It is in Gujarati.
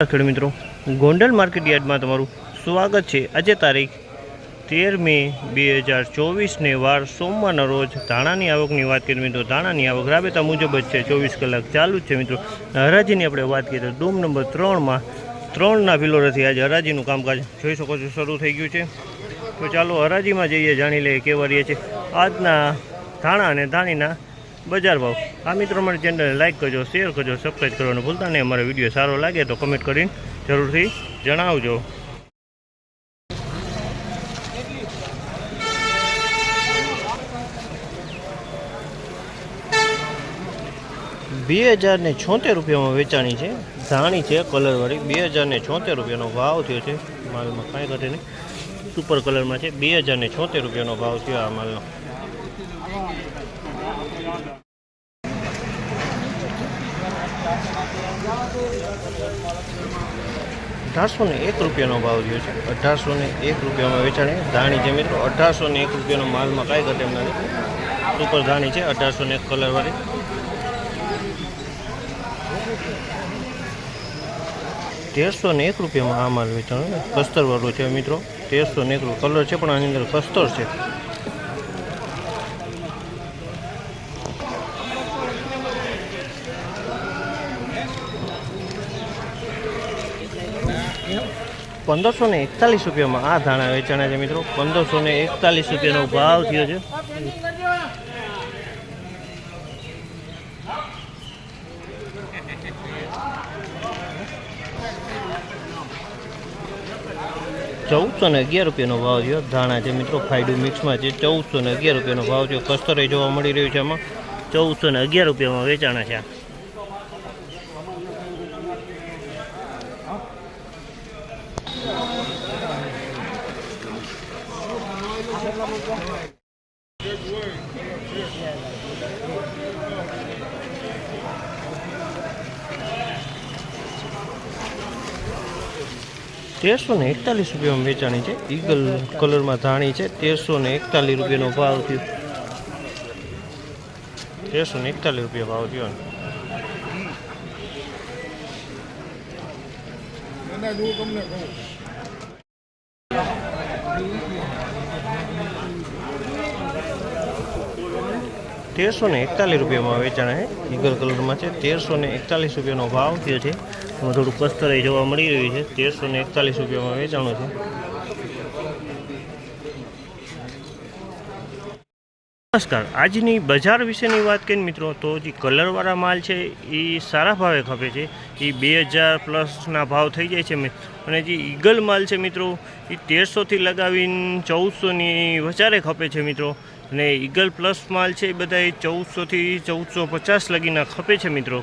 ખેડૂત મિત્રો, ગોંડલ માર્કેટ યાર્ડમાં તમારું સ્વાગત છે. આજે તારીખ તેર મે બે હજાર ચોવીસને વાર સોમવારના રોજ ધાણાની આવકની વાત કરીએ મિત્રો. ધાણાની આવક રાબેતા મુજબ જ છે. ચોવીસ કલાક ચાલુ જ છે મિત્રો. હરાજીની આપણે વાત કરીએ તો ડૂમ નંબર ત્રણમાં ત્રણના ફિલોરથી આજે હરાજીનું કામકાજ જોઈ શકો છો, શરૂ થઈ ગયું છે. તો ચાલો હરાજીમાં જઈએ, જાણી લઈએ, કેવા રહીએ છે. આજના ધાણા અને ધાણીના બજાર ભાવ. આ મિત્રો, અમારી ચેનલને લાઇક કરજો શેર કરજો સબસ્ક્રાઈબ કરવાનું ભૂલતા નહીં. અમારો વીડિયો સારો લાગે તો કમેન્ટ કરીને જરૂરથી જણાવજો. બે હજાર ને છોતેર રૂપિયામાં વેચાણી છે. ધાણી છે કલરવાળી બે હજાર ને છોતેર રૂપિયાનો ભાવ થયો છે. માલમાં કાંઈ ઘટે નહીં. સુપર કલરમાં છે. બે હજાર ને છોતેર રૂપિયાનો ભાવ થયો આ માલનો. અઢારસો ને એક રૂપિયાનો ભાવ થયો છે. અઢારસો ને એક રૂપિયામાં વેચાણે. ધાણી છે મિત્રો અઢારસો ને એક રૂપિયાનો માલમાં કાંઈ ઘટે એમ નથી. સુપર ધાણી છે અઢારસો ને એક કલરવાળી તેરસો ને એક રૂપિયામાં આ માલ વેચાણો કસ્તરવાળો છે મિત્રો તેરસો ને એક કલર છે, પણ આની અંદર કસ્તર છે. પંદરસો ને એકતાલીસ રૂપિયામાં આ ધાણા વેચાણા છે મિત્રો. પંદરસો ને એકતાલીસ રૂપિયાનો ભાવ થયો છે. ચૌદસો ને અગિયાર રૂપિયાનો ભાવ થયો. ધાણા છે મિત્રો ફાયડુ મિક્સમાં છે. ચૌદસો ને અગિયાર રૂપિયાનો ભાવ થયો. કસ્તરે જોવા મળી રહ્યું છે આમાં. ચૌદસો ને અગિયાર રૂપિયામાં વેચાણા છે. આ. તેરસો ને એકતાલીસ રૂપિયામાં વેચાણી છે. ઈગલ કલરમાં ધાણી છે. તેરસો ને એકતાલીસ રૂપિયાનો ભાવ થયો. તેરસો ને એકતાલીસ રૂપિયા ભાવ થયો. તેરસો ને એકતાલીસ રૂપિયામાં વેચાણ છે ઈગલ કલરમાં છે. તેરસો ને એકતાલીસ રૂપિયાનો ભાવ થયો છે. એમાં થોડું કસ્તરે જોવા મળી રહ્યું છે. તેરસો ને એકતાલીસ રૂપિયામાં વેચાણું છે. નમસ્કાર. આજની બજાર વિશેની વાત કરીએ મિત્રો, તો જે કલરવાળા માલ છે, એ સારા ભાવે ખપે છે. એ બે હજાર પ્લસના ભાવ થઈ જાય છે અને જે ઈગલ માલ છે મિત્રો, એ તેરસોથી લગાવીને ચૌદસોની વધારે ખપે છે મિત્રો. અને ઈગલ પ્લસ માલ છે એ બધા ચૌદસોથી ચૌદસો પચાસ લગીના ખપે છે મિત્રો.